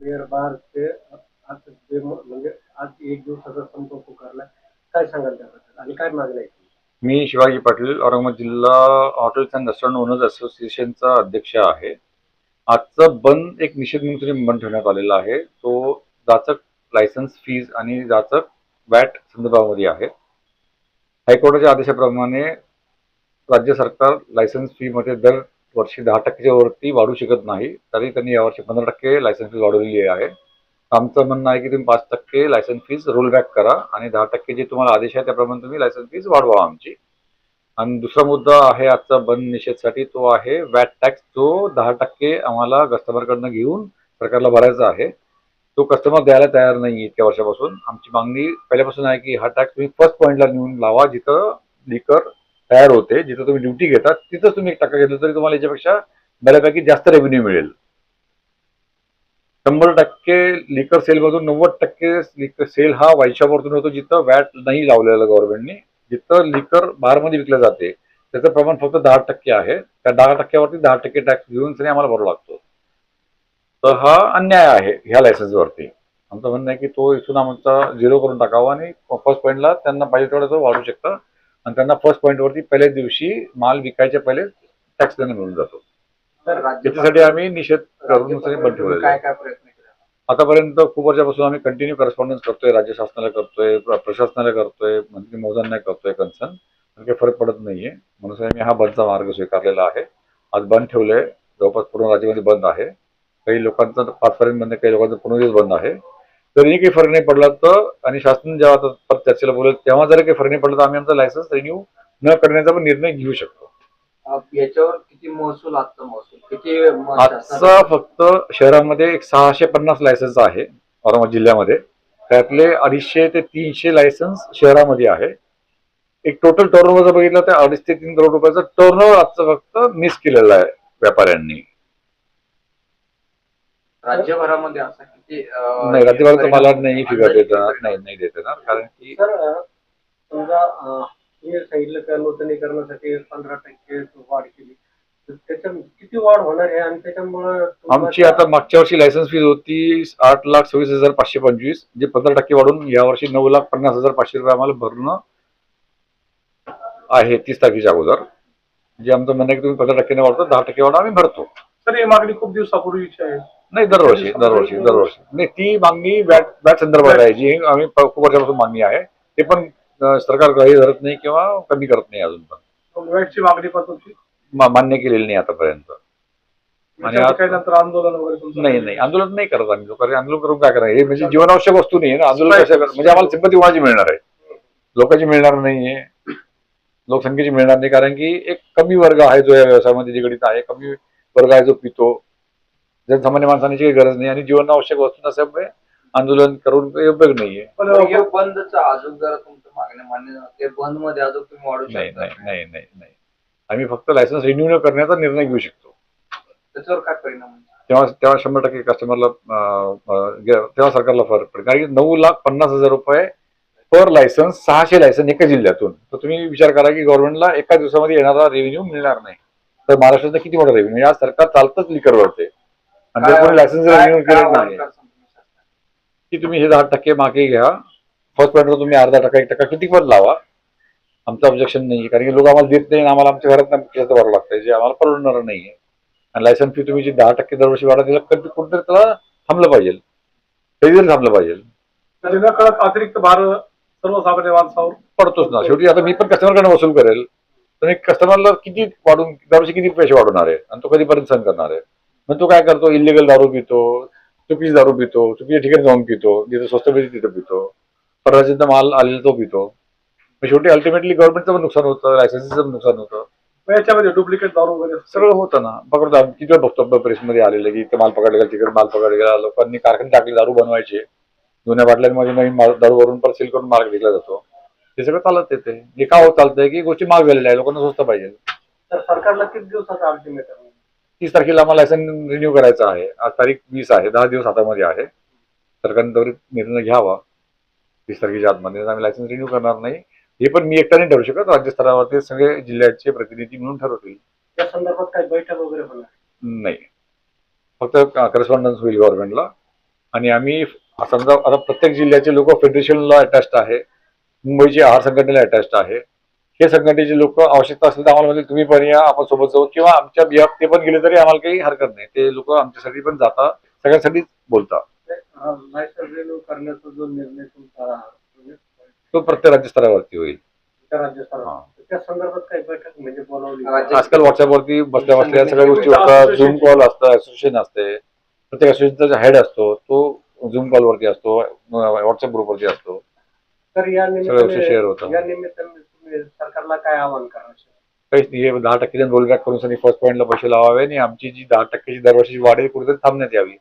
Clear बार ते आज जे म्हणजे आज एक दिवसाचा संप पुकारला. काय सांगाल त्याबद्दल? आणि काय मागणी आहे? मी शिवाजी पाटील औरंगाबाद जिल्हा हॉटेल्स अँड रेस्टॉरंट ओनर्स असोसिएशनचा अध्यक्ष आहे. आजचा बंद एक निषेध म्हणून तरी बंद ठेवण्यात आलेला आहे. तो जाचक लायसन्स फीज आणि जाचक वॅट संदर्भामध्ये आहे. हायकोर्टाच्या आदेशाप्रमाणे राज्य सरकार लायसन्स फीमध्ये दर वर्षी दहा टक्केच्या वरती वाढू शकत नाही तरी त्यांनी यावर्षी पंधरा टक्के लायसन्स फीज वाढवलेली आहे. आमचं म्हणणं आहे की तुम्ही पाच टक्के लायसन्स फीज रोल बॅक करा आणि दहा टक्के जे तुम्हाला आदेश आहे त्याप्रमाणे तुम्ही लायसन्स फीज वाढवा आमची. आणि दुसरा मुद्दा आहे आजचा बंद निषेधसाठी तो आहे वॅट टॅक्स जो दहा टक्के आम्हाला कस्टमरकडनं घेऊन सरकारला भरायचा आहे. तो कस्टमर द्यायला तयार नाही इतक्या वर्षापासून. आमची मागणी पहिल्यापासून आहे की हा टॅक्स तुम्ही फर्स्ट पॉईंटला नेऊन लावा जिथं लिकर तयार होते जिथं तुम्ही ड्युटी घेता तिथं तुम्ही एक टक्का घेतला तरी तुम्हाला याच्यापेक्षा बऱ्यापैकी जास्त रेव्हेन्यू मिळेल. शंभर टक्के लिकर सेलमधून नव्वद टक्के लिकर सेल हा वाईन होतो जिथं वॅट नाही लावलेला गव्हर्नमेंटने जिथं लिकर बारमध्ये विकलं जाते त्याचं प्रमाण फक्त दहा टक्के आहे. त्या दहा टक्क्यावरती दहा टक्के टॅक्स घेऊन तरी आम्हाला भरावा लागतो. तर हा अन्याय आहे ह्या लायसन्सवरती आमचं म्हणणं आहे की तो इथून आमचा झिरो करून टाकावा आणि फर्स्ट पॉईंटला त्यांना पाहिजे तेवढं तो वाढू शकतं. आणि त्यांना फर्स्ट पॉईंटवरती पहिल्याच दिवशी माल विकायच्या पहिले टॅक्स त्यांना मिळून जातो. त्याच्यासाठी आम्ही निषेध करून बंद ठेवलेला आहे. आतापर्यंत खूप वर्षापासून आम्ही कंटिन्यू करस्पॉन्डन्स करतोय राज्य शासनाला करतोय प्र- प्रशासनाला करतोय मंत्री महोदयांना करतोय कन्सर्न पण काही फरक पडत नाहीये. म्हणून आम्ही हा बंदचा मार्ग स्वीकारलेला आहे. आज बंद ठेवलंय. जवळपास पूर्ण राज्यामध्ये बंद आहे. काही लोकांचा पाचपर्यंत बंद काही लोकांचा पूर्ण दिवस बंद आहे. तरीही काही फरक नाही पडला तर आणि शासन जेव्हा चर्चेला बोलेल तेव्हा जर काही फरक नाही पडला तर आम्ही आमचा लायसन्स रिन्यू न करण्याचा पण निर्णय घेऊ शकतो. याच्यावर किती महसूल आजचा महसूल? किती म- आजचा फक्त शहरामध्ये एक सहाशे पन्नास लायसन्स आहे औरंगाबाद जिल्ह्यामध्ये. त्यातले अडीचशे ते तीनशे लायसन्स शहरामध्ये आहे. एक टोटल टर्नओव्हर जर बघितलं तर अडीच ते तीन करोड रुपयाचं टर्नओव्हर आजचं फक्त मिस केलेलं आहे व्यापाऱ्यांनी. राज्यभरामध्ये असा किती नाही राज्यभरात मला नाही फिगर देत येणार नाही नाही देत येणार कारण की सर समजा तुम्ही सांगितलं का नूतनीकरणासाठी पंधरा टक्के वाढ केली. तर किती वाढ होणार आहे? आणि त्याच्यामुळं तुम्हाला- आमची आता मागच्या वर्षी लायसन्स फीज होती आठ लाख सव्वीस हजार पाचशे पंचवीस. जे पंधरा टक्के वाढून या वर्षी नऊ लाख पन्नास हजार पाचशे रुपये आम्हाला भरणं आहे तीस तारखेच्या अगोदर. जे आमचं म्हणणं आहे की तुम्ही पंधरा टक्क्याने वाढतो दहा टक्के वाढा आम्ही भरतो. तर ही मागणी खूप दिवसापूर्वीची आहे. नाही दरवर्षी दरवर्षी दरवर्षी. नाही ती मागणी वॅट वॅट संदर्भात आहे जी आम्ही खूप वर्षापासून मागणी आहे. ते पण सरकार ग्राह्य धरत नाही किंवा कमी करत नाही अजून पण. वॅटची मागणी पण तुमची? मान्य केलेली नाही आतापर्यंत. काही आंदोलन वगैरे नाही नाही आंदोलन नाही करत आम्ही. लोकांनी आंदोलन करून काय करणार? हे म्हणजे जीवनावश्यक वस्तू नाही ना. आंदोलन कर- म्हणजे आम्हाला सिंपती कोणाची मिळणार आहे? लोकांची मिळणार नाहीये. लोकसंख्येची मिळणार नाही. कारण की एक कमी वर्ग आहे जो या व्यवसायामध्ये निगडीत आहे. कमी वर्ग आहे जो पितो. जनसामान्य माणसांची काही गरज नाही आणि जीवनावश्यक वस्तू नसल्यामुळे आंदोलन करून काही उपयोग नाहीये. पण पण बंदचं अजून जर तुमचं मागण्या मान्य ते बंदमध्ये अजून तुम्ही वाढू नाही शकता. नाही नाही नाही नाही आम्ही फक्त लायसन्स रिन्यू न करण्याचा निर्णय घेऊ शकतो. त्याच्यावर काय परिणाम होईल? तेव्हा तेव्हा शंभर टक्के कस्टमरला तेव्हा सरकारला फरक पडेल. कारण की नऊ लाख पन्नास हजार रुपये पर लायसन्स सहाशे लायसन्स एका जिल्ह्यातून. तर तुम्ही विचार करा की गव्हर्नमेंटला एका दिवसामध्ये येणारा रेव्हेन्यू मिळणार नाही. तर महाराष्ट्राचा किती मोठा रेव्हेन्यू आज सरकार चालतच लिकरवरते आणि जर कोणी लायसन्स रिन्यू केलं नाही? की तुम्ही हे दहा टक्के मागे घ्या. फर्स्ट पॉईंटवर तुम्ही अर्धा टक्का एक टक्का किती पण लावा. आमचं ऑब्जेक्शन नाही कारण की लोक आम्हाला देत नाही आम्हाला आमच्या घरात खिशात भरावं लागतं जे आम्हाला परवडणार नाहीये. आणि लायसन्स फी तुम्ही जी दहा टक्के दरवर्षी वाढा दिला कधी कुठेतरी त्याला थांबलं पाहिजे. कधी तरी थांबलं पाहिजे. अतिरिक्त भार सर्वसामान्य माणसावर पडतोच ना. शेवटी आता मी पण कस्टमरकडे वसूल करेल. तर मी कस्टमरला किती वाढून दरवर्षी किती पैसे वाढवणार आहे? आणि तो कधीपर्यंत सहन करणार आहे? मग तो काय करतो? इलिगल दारू पितो चुकीची दारू पितो चुकीच्या ठिकाणी जाऊन पितो जिथे स्वस्त मिळते तिथं पितो. परराज्याचा माल आलेला तो पितो. मग शेवटी अल्टिमेटली गव्हर्नमेंटचं पण नुकसान होतं लायसन्सचं पण नुकसान होतं. मग याच्यामध्ये डुप्लिकेट दारू वगैरे सगळं होतं ना. पकडतो आम्ही किती वेळ बघतो प्रेसमध्ये आलेलं की इथे माल पकडले गेला तिकडे माल पकडले गेला. लोकांनी कारखाने टाकले दारू बनवायचे. जुन्या बाटल्यांमध्ये नवीन माल दारू भरून परत सेल करून माल विकला जातो. हे सगळं चालत येते. हे का होत चालतंय? की गोष्टी माग झालेल्या आहे लोकांना स्वस्त पाहिजे. तर सरकारला किती दिवसाचा अल्टिमेटम तीस तारखेला आम्हाला लायसन रिन्यू करायचं आहे. आज तारीख वीस आहे. दहा दिवस हातामध्ये आहे. सरकारने त्वरित निर्णय घ्यावा. तीस तारखेच्या आतमध्ये आम्ही लायसन्स रिन्यू करणार नाही. हे पण मी एकट्याने ठरवू शकत. राज्य स्तरावरती सगळे जिल्ह्याचे प्रतिनिधी म्हणून ठरवतील. या संदर्भात काही बैठक वगैरे होणार नाही. फक्त करस्पॉन्डन्स होईल गव्हर्नमेंटला आणि आम्ही समजा आता प्रत्येक जिल्ह्याचे लोक फेडरेशनला अटॅच्ड आहे. मुंबईची आहार संघटनेला अटॅच्ड आहे. हे संघटनेचे लोक आवश्यकता असेल तर आम्हाला म्हणजे तुम्ही पण या आपण सोबत जाऊ. किंवा आमच्या बिहार ते पण गेले तरी आम्हाला काही हरकत नाही. ते लोक आमच्यासाठी पण जातात सगळ्यांसाठीच बोलतात. करण्याचा जो निर्णय तुमचा तो प्रत्येक होईल. राज्य स्तरावर हा. त्या संदर्भात काही बैठक म्हणजे बोलावली राज्य- आजकाल व्हॉट्सअपवरती बसल्या बसल्या सगळ्या गोष्टी होतात. झूम कॉल असतं असोसिएशन असते. प्रत्येक असोसिएशनचा हेड असतो तो झूम कॉलवरती असतो व्हॉट्सअप ग्रुपवरती असतो. तर या निमित्ताने होतं. या निमित्ताने सरकारला काय आवाहन करायचं? काहीच नाही दहा टक्के रोल बॅक करून फर्स्ट पॉईंटला पैसे लावावे आणि आमची जी दहा टक्क्याची दरवर्षीची वाढ आहे कुठेतरी थांबण्यात यावी.